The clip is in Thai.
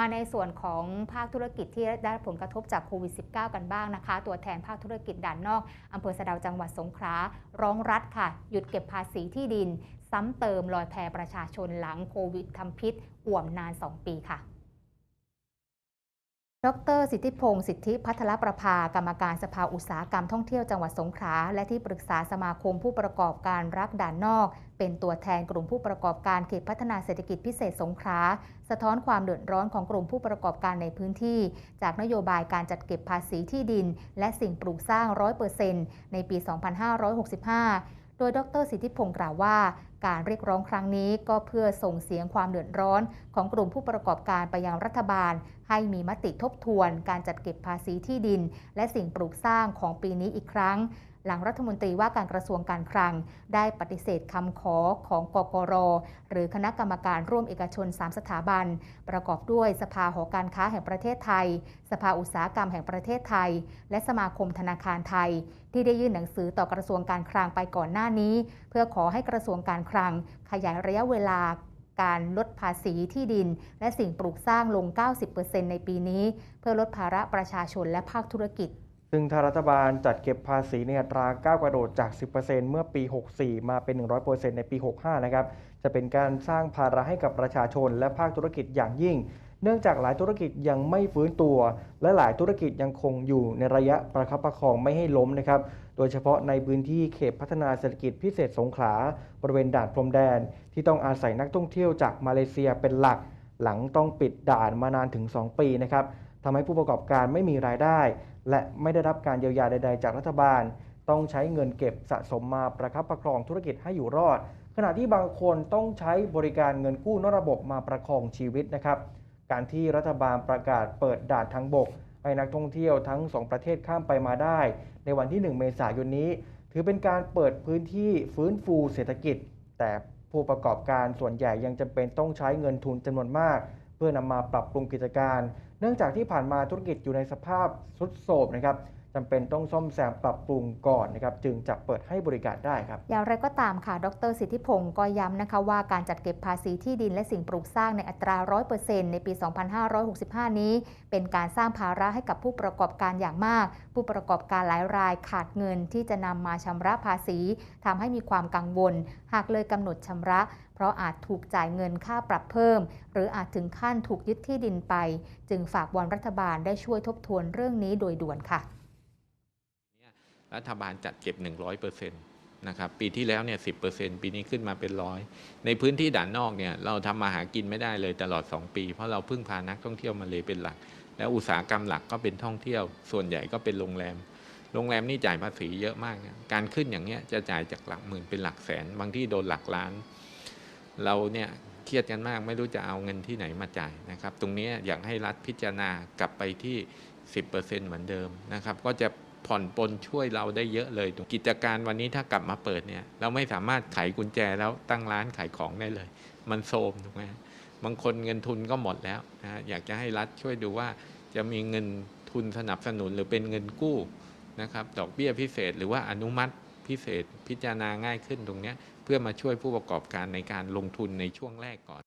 มาในส่วนของภาคธุรกิจที่ได้รับผลกระทบจากโควิด -19 กันบ้างนะคะ ตัวแทนภาคธุรกิจด่านนอกอำเภอสะดาวจังหวัดสงขลาร้องรัฐค่ะ หยุดเก็บภาษีที่ดิน ซ้ำเติมลอยแพประชาชนหลังโควิดทำพิษอ่วมนาน 2 ปีค่ะ ดรสิทธิพงศ์สิทธิพัทรประภากรรมการสภาอุตสาหกรรมท่องเที่ยวจังหวัดสงขลาและที่ปรึกษาสมาคมผู้ประกอบการรักด่านนอก เป็นตัวแทนกลุ่มผู้ประกอบการเขตพัฒนาเศรษฐกิจพิเศษสงขลาสะท้อนความเดือดร้อนของกลุ่มผู้ประกอบการในพื้นที่ จากนโยบายการจัดเก็บภาษีที่ดิน และสิ่งปลูกสร้าง 100%ในปี 2565 โดยดรสิทธิพงศ์กล่าวว่า การเรียกร้องครั้งนี้ก็เพื่อส่งเสียงความเดือดร้อนของกลุ่มผู้ประกอบการไปยังรัฐบาล ให้มีมติทบทวน การจัดเก็บภาษีที่ดิน และสิ่งปลูกสร้างของปีนี้อีกครั้ง หลังรัฐมนตรีว่าการกระทรวงการคลัง ได้ปฏิเสธคำขอของกกร หรือคณะกรรมการร่วมเอกชน 3 สถาบัน ประกอบด้วยสภาหอการค้าแห่งประเทศไทย สภาอุตสาหกรรมแห่งประเทศไทย และสมาคมธนาคารไทย ที่ได้ยื่นหนังสือต่อกระทรวงการคลังไปก่อนหน้านี้ เพื่อขอให้กระทรวงการคลัง ขยายระยะเวลาการลดภาษีที่ดิน และสิ่งปลูกสร้างลง 90%ในปีนี้ เพื่อลดภาระประชาชนและภาคธุรกิจ ซึ่งรัฐบาลจัดเก็บภาษีในอัตราก้าวกระโดดจาก 10%เมื่อปี 64 มาเป็น 100%ในปี 65 นะครับ จะเป็นการสร้างภาระให้กับประชาชนและภาคธุรกิจอย่างยิ่ง เนื่องจากหลายธุรกิจยังไม่ฟื้นตัว และหลายธุรกิจยังคงอยู่ในระยะประคับประคองไม่ให้ล้มนะครับ ดยเฉพาะในพื้นที่เขตพัฒนาเศรษฐกิจพิเศษสงขลาบริเวณด่านพรมแดน ที่ต้องอาศัยนักท่องเที่ยวจากมาเลเซียเป็นหลัก หลังต้องปิดด่านมานานถึง 2 ปีนะครับทำให้ผู้ประกอบการไม่มีรายได้ และไม่ได้รับการเยียวยาใด ๆ จากรัฐบาล ต้องใช้เงินเก็บสะสมมาประคับประคองธุรกิจให้อยู่รอด ขณะที่บางคนต้องใช้บริการเงินกู้นอกระบบมาประคองชีวิตนะครับการที่รัฐบาลประกาศเปิดด่านทางบก ให้นักท่องเที่ยวทั้ง 2 ประเทศข้ามไปมาได้ ในวันที่ 1 เมษายนนี้ ถือเป็นการเปิดพื้นที่ฟื้นฟูเศรษฐกิจ แต่ผู้ประกอบการส่วนใหญ่ยังจำเป็นต้องใช้เงินทุนจำนวนมาก เพื่อนำมาปรับปรุงกิจการ เนื่องจากที่ผ่านมาธุรกิจอยู่ในสภาพทรุดโทรมนะครับ จำเป็นต้องซ่อมแซมปรับปรุงก่อนนะครับจึงจะเปิดให้บริการได้ครับ อย่างไรก็ตามค่ะ ดรสิทธิพงศ์ก็ย้ำนะคะว่าการจัดเก็บภาษีที่ดินและสิ่งปลูกสร้างในอัตรา 100%ในปี 2565 นี้ เป็นการสร้างภาระให้กับผู้ประกอบการอย่างมาก ผู้ประกอบการหลายรายขาดเงินที่จะนำมาชำระภาษีทำให้มีความกังวล หากเลยกำหนดชำระเพราะอาจถูกจ่ายเงินค่าปรับเพิ่ม หรืออาจถึงขั้นถูกยึดที่ดินไป จึงฝากวอนรัฐบาลได้ช่วยทบทวนเรื่องนี้โดยด่วนค่ะ รัฐบาลจัดเก็บ 100%นะครับปีที่แล้วเนี่ย10%ปีนี้ขึ้นมาเป็นร้อยในพื้นที่ด่านนอกเนี่ยเราทำมาหากินไม่ได้เลยตลอด 2 ปี เพราะเราพึ่งพานักท่องเที่ยวมาเลยเป็นหลัก แล้วอุตสาหกรรมหลักก็เป็นท่องเที่ยว ส่วนใหญ่ก็เป็นโรงแรม โรงแรมนี่จ่ายภาษีเยอะมากนะการขึ้นอย่างเงี้ยจะจ่ายจากหลักหมื่นเป็นหลักแสน บางที่โดนหลักล้าน เราเนี่ยเครียดกันมากไม่รู้จะเอาเงินที่ไหนมาจ่ายนะครับตรงนี้อยากให้รัฐพิจารณากลับไปที่ 10%เหมือนเดิมนะครับก็จะ ผ่อนปลนช่วยเราได้เยอะเลยกิจการวันนี้ถ้ากลับมาเปิดเนี่ยเราไม่สามารถไขกุญแจแล้วตั้งร้านขายของได้เลย มันโทมถูกไหมบางคนเงินทุนก็หมดแล้วนะอยากจะให้รัฐช่วยดูว่าจะมีเงินทุนสนับสนุนหรือเป็นเงินกู้นะครับดอกเบี้ยพิเศษ หรือว่าอนุมัติพิเศษพิจารณาง่ายขึ้นตรงนี้เพื่อมาช่วยผู้ประกอบการในการลงทุนในช่วงแรกก่อน